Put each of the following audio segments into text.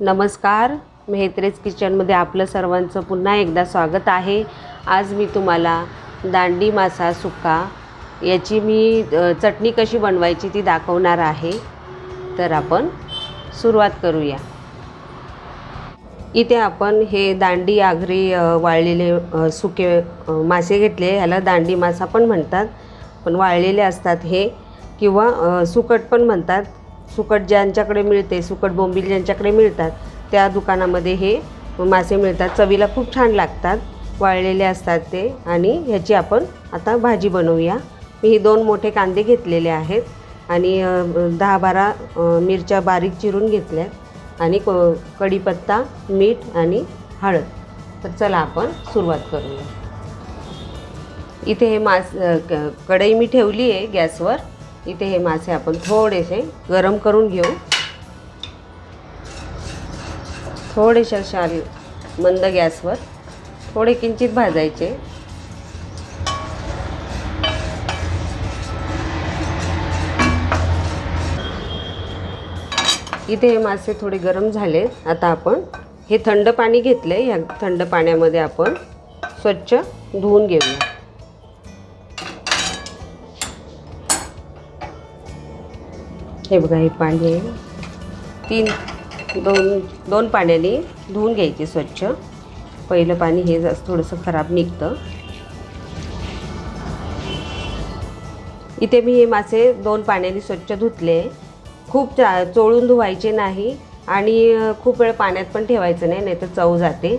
नमस्कार. मेहत्रेज किचनमध्ये आपलं सर्वांचं पुन्हा एकदा स्वागत आहे. आज मी तुम्हाला दांडी मासा सुका याची मी चटणी कशी बनवायची ती दाखवणार आहे. तर आपण सुरुवात करूया. इथे आपण हे दांडी आगरी वाळलेले सुके मासे घेतले. ह्याला दांडी मासा पण म्हणतात. पण वाळलेले असतात हे किंवा सुकट पण म्हणतात. सुकट ज्यांच्याकडे मिळते सुकट बोंबील ज्यांच्याकडे मिळतात त्या दुकानामध्ये हे मासे मिळतात. चवीला खूप छान लागतात वाळलेले असतात ते. आणि ह्याची आपण आता भाजी बनवूया. मी हे दोन मोठे कांदे घेतलेले आहेत. आणि दहा बारा मिरच्या बारीक चिरून घेतल्यात. आणि क कढीपत्ता मीठ आणि हळद. तर चला आपण सुरुवात करूया. इथे हे मास क- कढई मी ठेवली आहे गॅसवर. इथे हे मासे आपण थोडेसे गरम करून घेऊ. थोडेसे शाल मंद गॅसवर. थोडे किंचित भाजायचे. इथे हे मासे थोडे गरम झाले. आता आपण हे थंड पाणी घेतलं आहे ह्या थंड पाण्यामध्ये आपण स्वच्छ धुवून घेऊया. हे बघा हे पाणी आहे. तीन दोन दोन पाण्याने धुवून घ्यायचे स्वच्छ. पहिलं पाणी हे जसं थोडंसं खराब निघतं. इथे मी हे मासे दोन पाण्याने स्वच्छ धुतले. खूप चा चोळून धुवायचे नाही आणि खूप वेळ पाण्यात पण ठेवायचं नाही नाही तर चव जाते.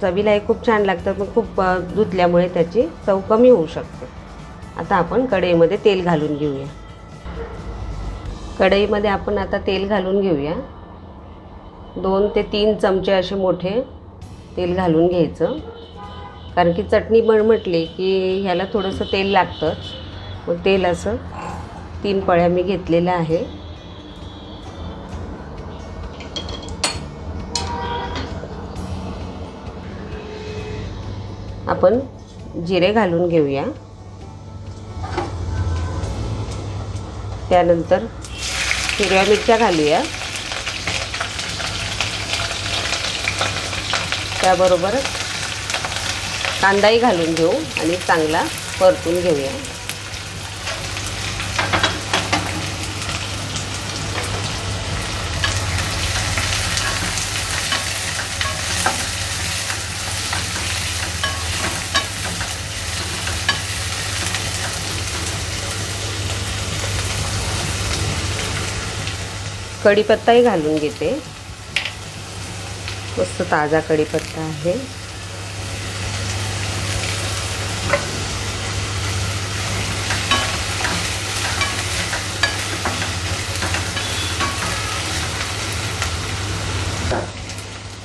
चवीला हे खूप छान लागतं पण खूप धुतल्यामुळे त्याची चव कमी होऊ शकते. आता आपण कढईमध्ये तेल घालून घेऊया. कढईमध्ये आपण आता तेल घालून घेऊया. दोन ते तीन चमचे असे मोठे तेल घालून घ्यायचं. कारण की चटणी बन म्हटली की ह्याला थोडंसं तेल लागतंच मग तेल असं तीन पळ्या मी घेतलेल्या आहे. आपण जिरे घालून घेऊया. त्यानंतर हिरव्या मिरच्या घालूया. त्याबरोबर कांदाही घालून घेऊ आणि चांगला परतून घेऊया. कढीपत्ताही घालून घेते. मस्त ताजा कढीपत्ता आहे.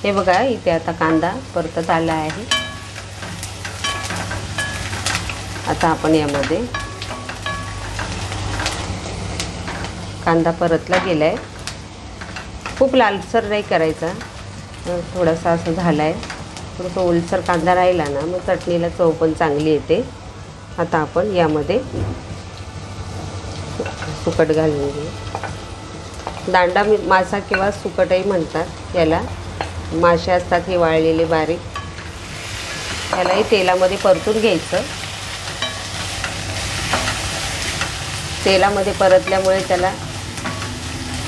हे बघा इथे आता कांदा परतत आला आहे. आता आपण यामध्ये कांदा परतला गेला आहे खूप लालसर नाही करायचा. थोडासा असं झाला आहे थोडंसं ओलसर कांदा राहिला ना मग चटणीला चव पण चांगली येते. आता आपण यामध्ये सुकट घालून घेऊ. दांडा मी मासा किंवा सुकटही म्हणतात. याला मासे असतात हे वाळलेले बारीक. त्यालाही तेलामध्ये परतून घ्यायचं. तेलामध्ये परतल्यामुळे त्याला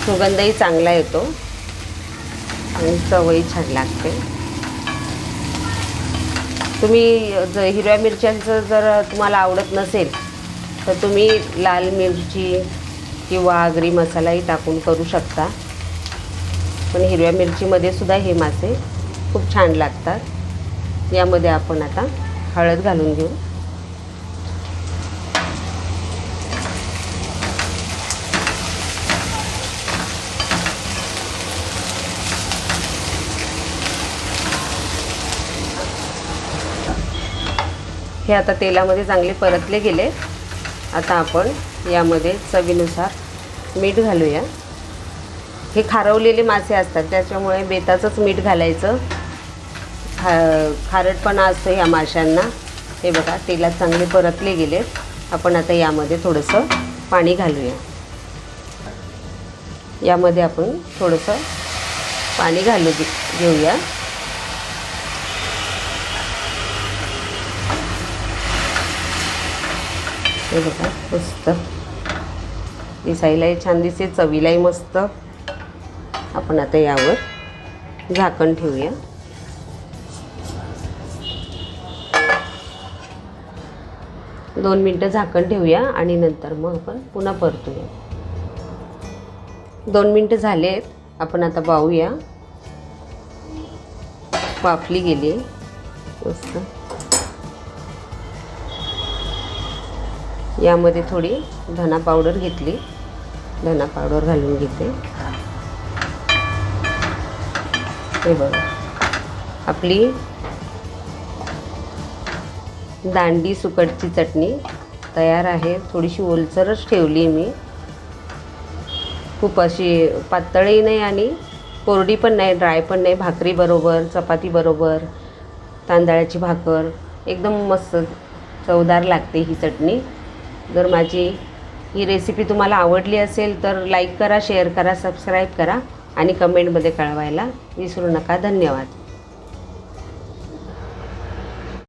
सुगंधही चांगला येतो. आणि चवही छान लागते. तुम्ही ज हिरव्या मिरच्यांचं जर तुम्हाला आवडत नसेल तर तुम्ही लाल मिरची किंवा आगरी मसालाही टाकून करू शकता. पण हिरव्या मिरचीमध्ये सुद्धा हे मासे खूप छान लागतात. यामध्ये आपण आता हळद घालून घेऊ. हे आता तेलामध्ये चांगले परतले गेले. आता आपण यामध्ये चवीनुसार मीठ घालूया. हे खारवलेले मासे असतात त्याच्यामुळे बेताचंच मीठ घालायचं. खा खारटपणा असतो ह्या माशांना. हे बघा तेलात चांगले परतले गेले. आपण आता यामध्ये थोडंसं पाणी घालूया. यामध्ये आपण थोडंसं पाणी घालू दे घेऊया. हे बघा मस्त. दिसायलाही छान दिसते चवीलाही मस्त. आपण आता यावर झाकण ठेवूया. दोन मिनटं झाकण ठेवूया आणि नंतर मग आपण पुन्हा परतूया. दोन मिनटं झाले आहेत आपण आता पाहूया वाफली गेली. मस्त. यामध्ये थोडी धना पावडर घेतली. धना पावडर घालून घेते. हे बघा. आपली दांडी सुकटची चटणी तयार आहे. थोडीशी ओलसरच ठेवली मी. खूप अशी पातळही नाही आणि कोरडी पण नाही ड्राय पण नाही. भाकरीबरोबर चपातीबरोबर तांदळाची भाकर. एकदम मस्त चवदार लागते ही चटणी. जर माझी ही रेसिपी तुम्हाला आवडली असेल तर लाईक करा शेअर करा सबस्क्राईब करा आणि कमेंटमध्ये कळवायला विसरू नका. धन्यवाद.